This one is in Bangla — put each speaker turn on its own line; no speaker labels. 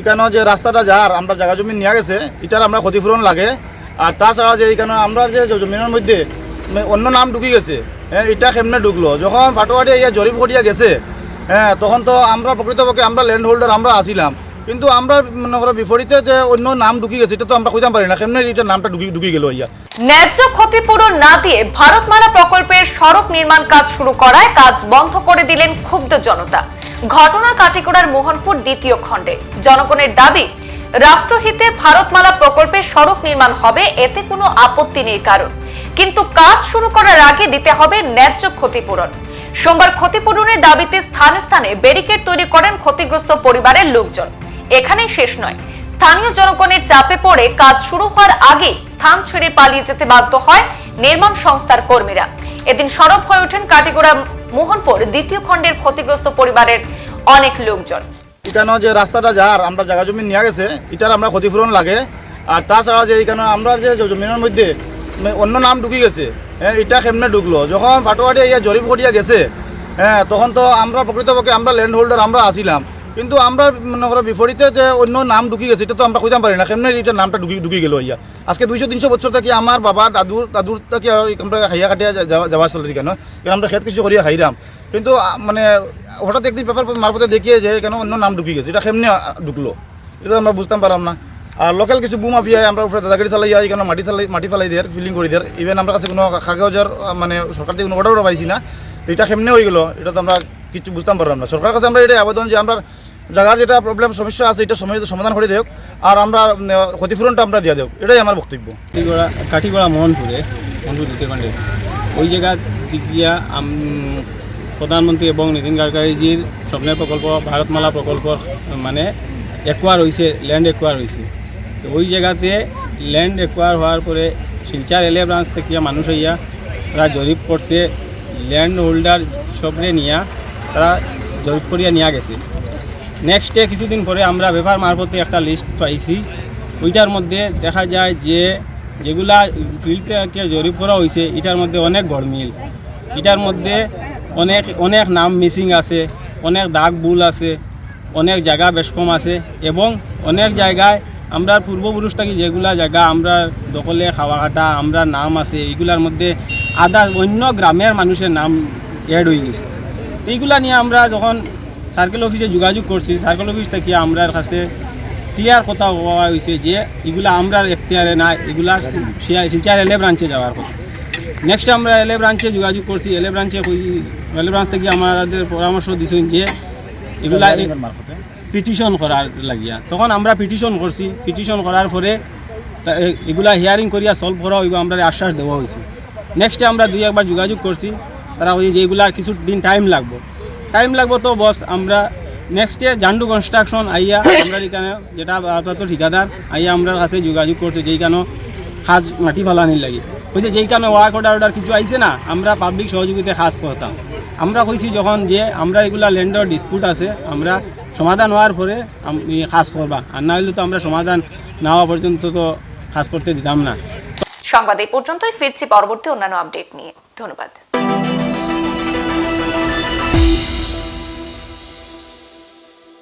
এখানে যে রাস্তাটা যার, আমরা জায়গা জমি নিয়ে গেছে, এটার আমরা ক্ষতিপূরণ লাগে। আর তাছাড়া যে এখানে আমরা যে জমিনের মধ্যে অন্য নাম ঢুকি গেছে হ্যাঁ এটা কেমনে ঢুকলো? যখন ফাটোয়াটি ইয়া জরিপ করিয়া গেছে হ্যাঁ তখন তো আমরা প্রকৃতপক্ষে আমরা ল্যান্ড হোল্ডার আমরা আসিলাম। কিন্তু আমরা মনে করো বিপরীতে যে অন্য নাম ঢুকি গেছে, এটা তো আমরা কইতাম পারি না, কেমনে এটা নামটা ঢুকি ঢুকি গেল ইয়া।
ন্যায্য ক্ষতিপূরণ না দিয়ে ভারতমালা প্রকল্পের সড়ক নির্মাণ কাজ শুরু করায় কাজ বন্ধ করে দিলেন ক্ষুব্ধ জনতা। ঘটনা কাটিগড়ার মোহনপুর দ্বিতীয় খণ্ডে। জনগণের দাবি, রাষ্ট্রহিতে ভারতমালা প্রকল্পের সড়ক নির্মাণ হবে, এতে কোনো আপত্তি নেই কারণ কিন্তু কাজ শুরু করার আগে দিতে হবে ন্যায্য ক্ষতিপূরণ। সোমবার ক্ষতিপূরণের দাবিতে স্থানে স্থানে ব্যারিকেড তৈরি করেন ক্ষতিগ্রস্ত পরিবারের লোকজন। এখানেই শেষ নয়। স্থানীয় জনগণের চাপে পড়ে কাজ শুরু হওয়ার আগে স্থান ছেড়ে পালিয়ে যেতে বাধ্য হয় নির্মাণ সংস্থার কর্মীরা। এদিন সরব হয়ে ওঠেন কাটিগড়া মোহনপুর দ্বিতীয় খণ্ডের ক্ষতিগ্রস্ত পরিবারের অনেক লোকজন।
এখানে যে রাস্তাটা যার, আমরা জায়গা জমি নিয়ে গেছে, এটার আমরা ক্ষতিপূরণ লাগে। আর তাছাড়া যে এখানে আমরা যে জমিনের মধ্যে অন্য নাম ঢুকি গেছে হ্যাঁ এটা কেমনে ঢুকলো? যখন ফাটোয়াটি জরিপ করিয়া গেছে হ্যাঁ তখন তো আমরা প্রকৃতপক্ষে আমরা ল্যান্ড হোল্ডার আমরা আসিলাম কিন্তু আমরা মনে করো বিপরীতে যে অন্য নাম ঢুকি গেছে, এটা তো আমরা কইতাম পারি না। কেমনে এটা নামটা ঢুকি ঢুকি গেল ইয়া? আজকে দুইশো, তিনশো বছর থেকে আমার বাবা, দাদু, দাদুর থেকে আমরা হাইয়া কাটিয়া যাওয়া- চলে কেন আমরা খেত কিছু করিয়া খাইরাম কিন্তু মানে হঠাৎ একদিন পেপার মারফতে দেখিয়ে যে কেন অন্য নাম ঢুকি গেছে, এটা কেমনে ঢুকলো? এটা আমরা বুঝতাম পারলাম না। আর লোকাল কিছু বুম আফিয়ায় আমরা উপরে দাদাগিরি চালাই যাই কেন মাটি চালাই মাটি চালাই দেয় ফিলিং করে দেয়। ইভেন আমরা কাছে কোনো কাগজের মানে সরকার থেকে কোনো অর্ডারও পাইছি না। তো এটা কেমনে হয়ে গেলো? এটা তো আমরা কিছু বুঝতাম পারলাম না। সরকারের কাছে আমরা এটা আবেদন যে আমরা জায়গার যেটা প্রবলেম সমস্যা আছে, এটা সময় সমাধান করে দেওক। আর আমরা ক্ষতিপূরণটা আমরা দিয়ে দেওক। এটাই আমার বক্তব্য।
কাঠিগড়া মোহনপুরে মোহনপুর দ্বিতীয় খণ্ডে ওই জায়গা দিক দিয়া প্রধানমন্ত্রী এবং নীতিন গাডকারিজির স্বপ্নের প্রকল্প, ভারতমালা প্রকল্প মানে একোয়ার হয়েছে ল্যান্ড একোয়ার হয়েছে তো ওই জায়গাতে ল্যান্ড একোয়ার হওয়ার পরে শিলচার এলে ব্রাঞ্চ থেকে মানুষ হইয়া তারা জরিপ করছে ল্যান্ড হোল্ডার সবরে নিয়া তারা জরিপ করিয়া নিয়ে গেছে। নেক্সট ডে কিছুদিন পরে আমরা ব্যাপার মারফতে একটা লিস্ট পাইছি। ওইটার মধ্যে দেখা যায় যে যেগুলা ফিল্ড থেকে জরিপ করা হয়েছে এটার মধ্যে অনেক গরমিল এটার মধ্যে অনেক অনেক নাম মিসিং আছে, অনেক দাগ বুল আছে, অনেক জায়গা বেশ কম আছে এবং অনেক জায়গায় আমরা পূর্বপুরুষ থাকি যেগুলা জায়গা আমরা দখলে খাওয়া কাটা, আমরা নাম আছে এইগুলার মধ্যে আদা অন্য গ্রামের মানুষের নাম অ্যাড হয়ে গেছে। এইগুলা নিয়ে আমরা যখন সার্কেল অফিসে যোগাযোগ করছি। সার্কেল অফিস থেকে আমরার কাছে ক্লিয়ার কথা হওয়া হয়েছে যে এগুলা আমরার এখতিয়ারে না এগুলা শিলচর এলে ব্রাঞ্চে যাওয়ার কথা। নেক্সট আমরা এলে ব্রাঞ্চে যোগাযোগ করছি। এলে ব্রাঞ্চে এলে ব্রাঞ্চ থেকে আমাদের পরামর্শ দিছেন যে এগুলা পিটিশন করার লাগিয়া। তখন আমরা পিটিশন করছি। পিটিশন করার পরে এগুলা হিয়ারিং করিয়া সলভ করা হইব আমরা আশ্বাস দেওয়া হয়েছে নেক্সটে আমরা দুই একবার যোগাযোগ করছি। তারা ওই যে এগুলার কিছু দিন টাইম লাগবো। টাইম লাগবো তো বস আমরা নেক্সটে জান্ডু কনস্ট্রাকশন আইয়া আমরা এখানে যেটা আপাতত ঠিকাদার, আইয়া আমরা কাছে যোগাযোগ করছি যেইখানে কাজ মাটি ফালানির লাগে। যে যেইখানে ওয়ার্ক অর্ডার অর্ডার কিছু আইছে না, আমরা পাবলিক সহযোগিতায় কাজ করতাম। আমরা কইছি যখন যে আমরা এগুলা ল্যান্ডর ডিসপুট আছে, আমরা সমাধান হওয়ার পরে কাজ করবা। আর না হলে তো আমরা সমাধান না হওয়া পর্যন্ত তো কাজ করতে দিতাম না।
সংবাদ এই পর্যন্তই, ফিরছি পরবর্তী অন্যান্য আপডেট নিয়ে। ধন্যবাদ।